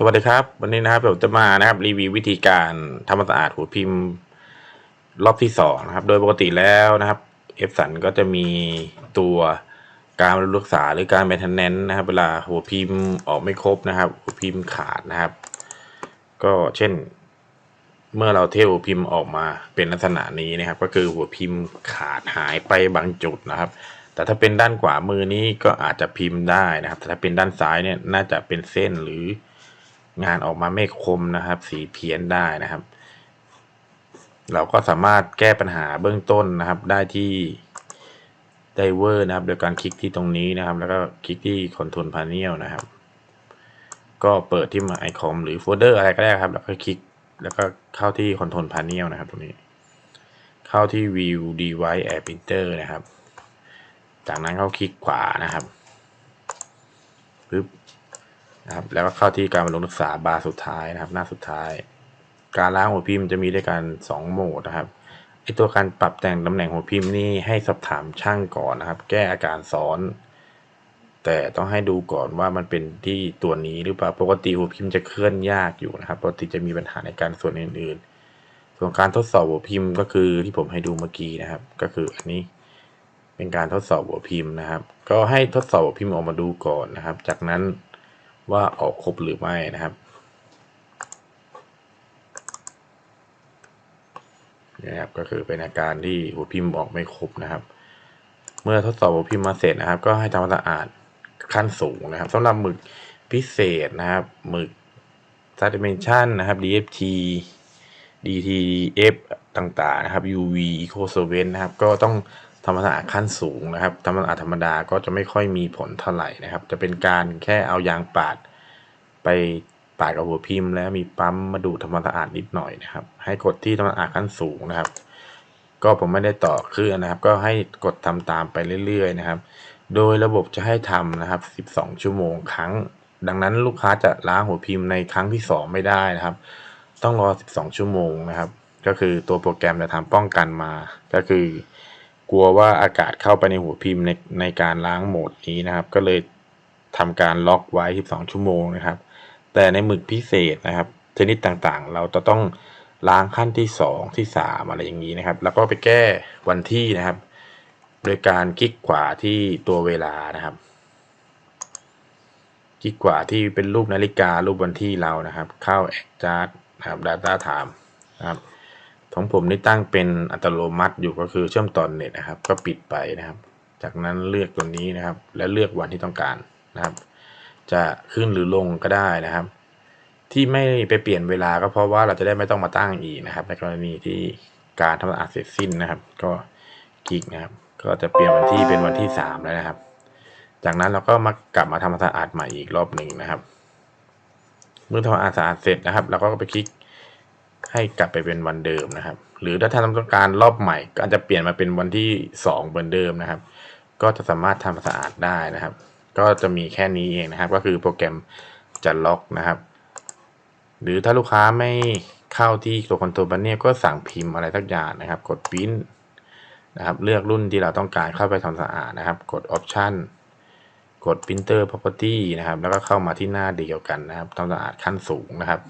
สวัสดีครับ วันนี้นะครับผมจะมานะครับรีวิววิธีการทำความสะอาดหัวพิมพ์รอบที่สองนะครับ โดยปกติแล้วนะครับเอฟสันก็จะมีตัวการรักษาหรือการแมนเทนแนนนะครับ เวลาหัวพิมพ์ออกไม่ครบนะครับ หัวพิมพ์ขาดนะครับ ก็เช่น เมื่อเราเทหัวพิมพ์ออกมาเป็นลักษณะนี้นะครับ ก็คือหัวพิมพ์ขาดหายไปบางจุดนะครับแต่ถ้าเป็นด้านขวามือนี้ก็อาจจะพิมพ์ได้นะครับ แต่ถ้าเป็นด้านซ้ายเนี่ยน่าจะเป็นเส้นหรือ งานออกมาไม่คมนะครับ สีเพี้ยนได้นะครับ เราก็สามารถแก้ปัญหาเบื้องต้นนะครับ ได้ที่ไดเวอร์นะครับ โดยการคลิกที่ตรงนี้นะครับ แล้วก็คลิกที่ Control Panel นะครับ ก็เปิดที่ My Icon หรือโฟลเดอร์อะไรก็ได้ครับ แล้วก็คลิกแล้วก็เข้าที่ Control Panel นะครับตรงนี้ เข้าที่ View Device Air Printer นะครับ จากนั้นเข้าคลิกขวานะครับปึ๊บ นะครับ แล้วก็เข้าที่การบำรุงรักษาบาร์สุดท้ายนะครับ หน้าสุดท้าย การล้างหัวพิมพ์จะมีด้วยกัน2โหมดนะครับไอตัวการปรับแต่งตำแหน่งหัวพิมพ์นี่ให้สอบถามช่างก่อนนะครับ แก้อาการซ้อน แต่ต้องให้ดูก่อนว่ามันเป็นที่ตัวนี้หรือเปล่าปกติหัวพิมพ์จะเคลื่อนยากอยู่นะครับปกติจะมีปัญหาในการส่วนอื่นๆ ส่วนการทดสอบหัวพิมพ์ก็คือที่ผมให้ดูเมื่อกี้นะครับ ก็คืออันนี้เป็นการทดสอบหัวพิมพ์นะครับ ก็ให้ทดสอบหัวพิมพ์ออกมาดูก่อนนะครับ จากนั้น ว่าออกครบหรือไม่นะครับนะครับก็คือเป็นอาการที่หัวพิมพ์ออกไม่ครบนะครับ เมื่อทดสอบหัวพิมพ์มาเสร็จนะครับ ก็ให้ทำความสะอาดขั้นสูงนะครับสำหรับหมึกพิเศษนะครับหมึก s ั d i m e n s i o n นะครับ DFT DTF ต่างๆนะครับ UV Eco Solvent นะครับ ก็ต้อง ทำความสะอาดขั้นสูงนะครับทำความสะอาดธรรมดาก็จะไม่ค่อยมีผลเท่าไหร่นะครับ จะเป็นการแค่เอายางปาด ไปปาดกับหัวพิมพ์ แล้วมีปั๊มมาดูดทำความสะอาดนิดหน่อยนะครับ ให้กดที่ทำความสะอาดขั้นสูงนะครับ ก็ผมไม่ได้ต่อเครื่องนะครับ ก็ให้กดทำตามไปเรื่อยๆนะครับ โดยระบบจะให้ทำนะครับ 12 ชั่วโมงครั้ง ดังนั้นลูกค้าจะล้างหัวพิมพ์ในครั้งที่ 2 ไม่ได้นะครับ ต้องรอ 12 ชั่วโมงนะครับ ก็คือตัวโปรแกรมจะทำป้องกันมา ก็คือ กลัวว่าอากาศเข้าไปในหัวพิมพ์ในในการล้างโหมดนี้นะครับ ก็เลยทำการล็อกไว้ 12 ชั่วโมงนะครับ แต่ในหมึกพิเศษนะครับชนิดต่างๆ เราจะต้องล้างขั้นที่ 2 ที่ 3 อะไรอย่างนี้นะครับ แล้วก็ไปแก้วันที่นะครับ โดยการคลิกขวาที่ตัวเวลานะครับคลิกขวาที่เป็นรูปนาฬิการูปวันที่เรานะครับ เข้า Adjust นะครับ Data Time นะครับ ของผมนี่ตั้งเป็นอัตโนมัติอยู่ก็คือเชื่อมต่อเน็ตนะครับ ก็ปิดไปนะครับ จากนั้นเลือกตัวนี้นะครับ แล้วเลือกวันที่ต้องการนะครับ จะขึ้นหรือลงก็ได้นะครับ ที่ไม่ไปเปลี่ยนเวลาก็เพราะว่าเราจะได้ไม่ต้องมาตั้งอีกนะครับ ในกรณีที่การทำความสะอาดเสร็จสิ้นนะครับ ก็คลิกนะครับ ก็จะเปลี่ยนวันที่เป็นวันที่สามแล้วนะครับ จากนั้นเราก็มากลับมาทำความสะอาดใหม่อีกรอบหนึ่งนะครับ เมื่อทำความสะอาดเสร็จนะครับเราก็ไปคลิก ให้กลับไปเป็นวันเดิมนะครับ หรือถ้าท่านต้องการรอบใหม่ก็อาจจะเปลี่ยนมาเป็นวันที่สองเหมือนเดิมนะครับ ก็จะสามารถทำความสะอาดได้นะครับ ก็จะมีแค่นี้เองนะครับ ก็คือโปรแกรมจะล็อกนะครับ หรือถ้าลูกค้าไม่เข้าที่ตัวคอนโทรลบันเนี่ยก็สั่งพิมพ์อะไรสักอย่างนะครับ กดพิมพ์นะครับ เลือกรุ่นที่เราต้องการเข้าไปทำความสะอาดนะครับ กด Option กด Printer Property นะครับ แล้วก็เข้ามาที่หน้าเดียวกันนะครับทำความสะอาดขั้นสูงนะครับ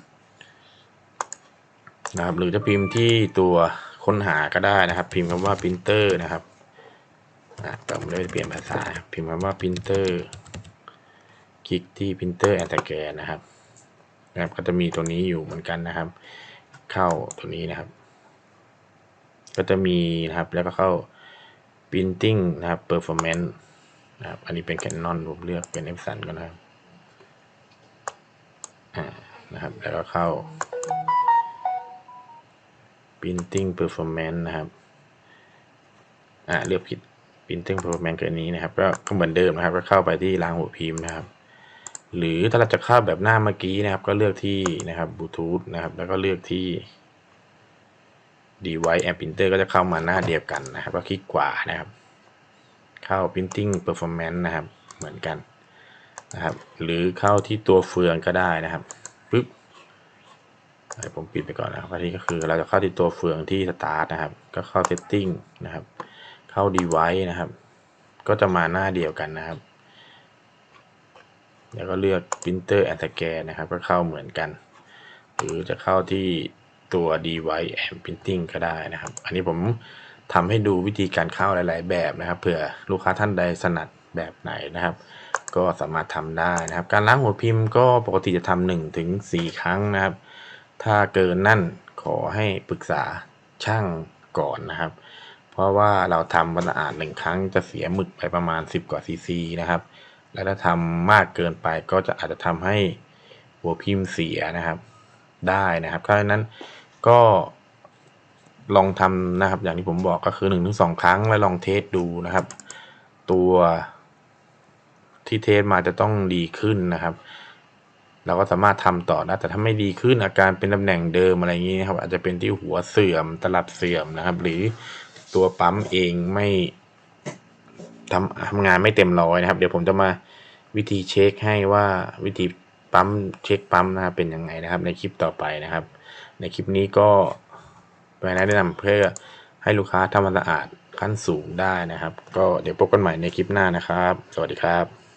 นะครับ หรือจะพิมพ์ที่ตัวค้นหาก็ได้นะครับ พิมพ์คำว่า printer นะครับอะผมไม่ได้เปลี่ยนภาษา พิมพ์คำว่า printer คลิกที่ printer and scan นะครับนะครับ ก็จะมีตัวนี้อยู่เหมือนกันนะครับ เข้าตัวนี้นะครับ ก็จะมีนะครับ แล้วก็เข้า printing นะครับ performance นะครับ อันนี้เป็น Canon ผมเลือกเป็น Epson ก็นะครับ อ่า นะครับ แล้วก็เข้า printing performance นะครับ อ่าเลือกผิด printing performance เกินนี้นะครับก็ก็เหมือนเดิมนะครับ ก็เข้าไปที่รางหัวพิมพ์นะครับ หรือถ้าเราจะเข้าแบบหน้าเมื่อกี้นะครับ ก็เลือกที่นะครับบลูทูธนะครับ แล้วก็เลือกที่ device and printer ก็จะเข้ามาหน้าเดียวกันนะครับ ก็คลิกขวานะครับ เข้า printing performance นะครับ เหมือนกันนะครับ หรือเข้าที่ตัวเฟืองก็ได้นะครับ ผมปิดไปก่อนนะครับอันนี้ก็คือเราจะเข้าที่ตัวเฟืองที่สตาร์ทนะครับ ก็เข้า setting นะครับ เข้า device นะครับ ก็จะมาหน้าเดียวกันนะครับ แล้วก็เลือก printer and scan นะครับ ก็เข้าเหมือนกัน หรือจะเข้าที่ตัว device and printing ก็ได้นะครับ อันนี้ผมทำให้ดูวิธีการเข้าหลาย ๆ แบบนะครับเผื่อลูกค้าท่านใดถนัดแบบไหนนะครับ ก็สามารถทำได้นะครับ การล้างหัวพิมพ์ก็ปกติจะทำหนึ่งถึงสี่ครั้งนะครับ ถ้าเกินนั่นขอให้ปรึกษาช่างก่อนนะครับ เพราะว่าเราทำความสะอาดหนึ่งครั้งจะเสียหมึกไปประมาณ 10 กว่าซีซีนะครับ และถ้าทำมากเกินไปก็จะอาจจะทำให้หัวพิมพ์เสียนะครับได้นะครับเพราะฉะนั้นก็ลองทำนะครับ อย่างที่ผมบอกก็คือ1นถึงสครั้งแล้วลองเทสดูนะครับ ตัวที่เทสมาจะต้องดีขึ้นนะครับ เราก็สามารถทำต่อได้แต่ถ้าไม่ดีขึ้นอาการเป็นตำแหน่งเดิมอะไรอย่างนี้นะครับ อาจจะเป็นที่หัวเสื่อมตลับเสื่อมนะครับ หรือตัวปั๊มเองไม่ทำทำงานไม่เต็มร้อยนะครับ เดี๋ยวผมจะมาวิธีเช็คให้ว่าวิธีปั๊มเช็คปั๊มนะครับเป็นยังไงนะครับ ในคลิปต่อไปนะครับ ในคลิปนี้ก็เป็นแนะนำเพื่อให้ลูกค้าทำความสะอาดขั้นสูงได้นะครับ ก็เดี๋ยวพบกันใหม่ในคลิปหน้านะครับ สวัสดีครับ